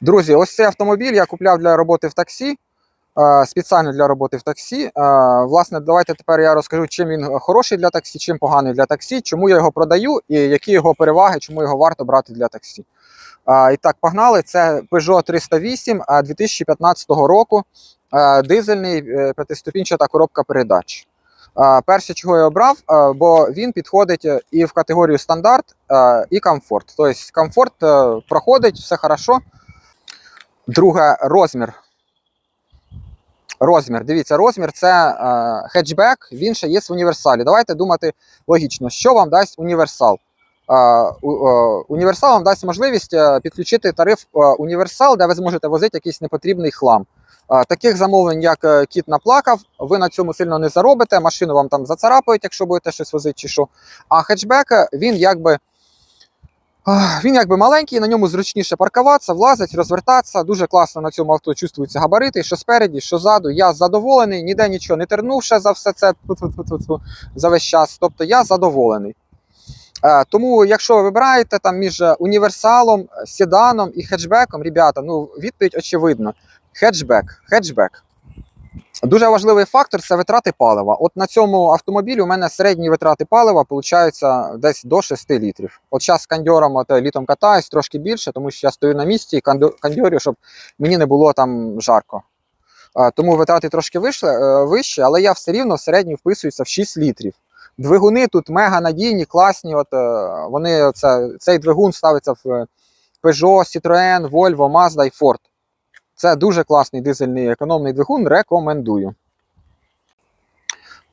Друзі, ось цей автомобіль я купляв для роботи в таксі. Спеціально для роботи в таксі. Власне, давайте тепер я розкажу, чим він хороший для таксі, чим поганий для таксі, чому я його продаю і які його переваги, чому його варто брати для таксі. І так, погнали. Це Peugeot 308 е, 2015 року. Дизельний е, п'ятиступінчата коробка передач. Перше, чого я обрав, бо він підходить е, і в категорію стандарт, і комфорт. Тобто комфорт е, проходить, все хорошо. Друге, розмір. Розмір. Дивіться, розмір це е, хетчбек, він ще є в універсалі. Давайте думати логічно, що вам дасть універсал. Е, е, універсал вам дасть можливість е, підключити тариф е, універсал, де ви зможете возити якийсь непотрібний хлам. Е, Таких замовлень, як е, кіт наплакав, ви на цьому сильно не заробите. Машину вам там зацарапають, якщо будете щось возити чи що. А хетчбек е, він якби. Він якби маленький, на ньому зручніше паркуватися, влазить, розвертатися. Дуже класно на цьому авто чувствуються габарити, що спереді, що ззаду. Я задоволений, ніде нічого не тернув ще за все це за весь час. Тобто я задоволений. Е, тому, якщо ви вибираєте там між універсалом, седаном і хетчбеком, ребята, ну відповідь очевидна. Хетчбек, хетчбек. Дуже важливий фактор це витрати палива. От на цьому автомобілі у мене середні витрати палива получаються десь до 6 літрів. От зараз з кандьором от, е, літом катаюсь трошки більше, тому що я стою на місці і кандьорю, щоб мені не було там жарко. Тому витрати трошки вийшли, е, вищі, але я все рівно середньо вписуюся в 6 літрів. Двигуни тут мега надійні, класні. От, е, вони, це, цей двигун ставиться в Peugeot, Citroën, Volvo, Mazda і Ford. Це дуже класний дизельний економний двигун, рекомендую.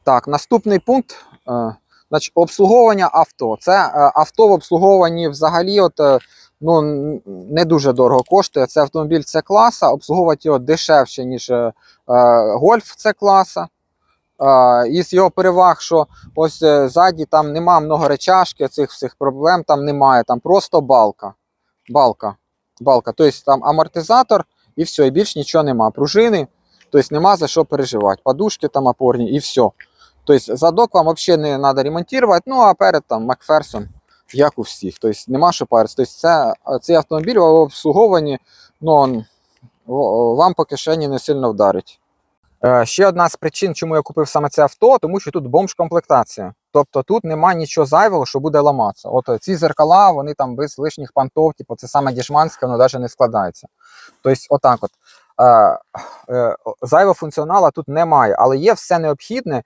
Так, наступний пункт. Е, значить, обслуговування авто. Це е, авто в обслуговуванні взагалі от, е, ну, не дуже дорого коштує. Це автомобіль С класа, обслуговувати його дешевше, ніж гольф С класа. Із його переваг, що ось ззаді там нема много речашки, цих всіх проблем там немає. Там просто балка. Балка. Балка. Тобто там амортизатор і все, і більш нічого нема. Пружини, тобто нема за що переживати. Подушки там опорні і все. Тобто задок вам взагалі не треба ремонтувати, ну а перед там Макферсон, як у всіх. Тобто нема що паритися. Тобто це, цей автомобіль в обслуговуванні, ну, вам по кишені не сильно вдарить. Е, Ще одна з причин, чому я купив саме це авто, тому що тут бомж-комплектація. Тобто тут нема нічого зайвого, що буде ламатися. От е, ці зеркала, вони там без лишніх пантов, типу, це саме дішманське, воно навіть не складається. Тобто, отак от. Е, зайвого функціоналу тут немає, але є все необхідне.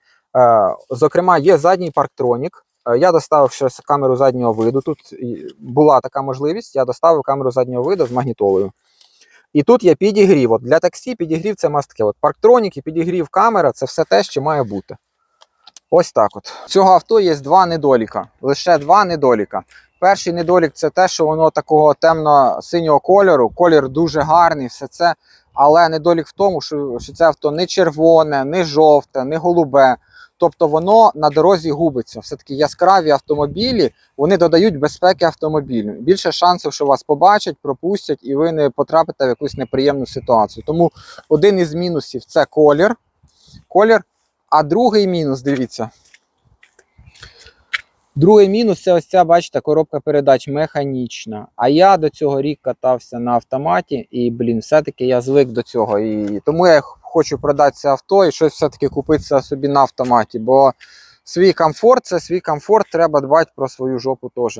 Зокрема, є задній парктронік. Я доставив ще камеру заднього виду. Тут була така можливість. Я доставив камеру заднього виду з магнітолою. І тут є підігрів. От для таксі підігрів це мастке. От парктронік підігрів камера це все те, що має бути. Ось так от. Цього авто є два недоліка. Лише два недоліка. Перший недолік це те, що воно такого темно-синього кольору. Колір дуже гарний, все це. Але недолік в тому, що, що це авто не червоне, не жовте, не голубе. Тобто воно на дорозі губиться. Все-таки яскраві автомобілі вони додають безпеки автомобілю. Більше шансів, що вас побачать, пропустять, і ви не потрапите в якусь неприємну ситуацію. Тому один із мінусів це колір. колір. А другий мінус, дивіться. Другий мінус це ось ця, бачите, коробка передач механічна. А я до цього рік катався на автоматі, і, блін, все-таки я звик до цього. І тому я хочу продати це авто і щось все-таки купити собі на автоматі. Бо свій комфорт це свій комфорт, треба дбати про свою жопу теж.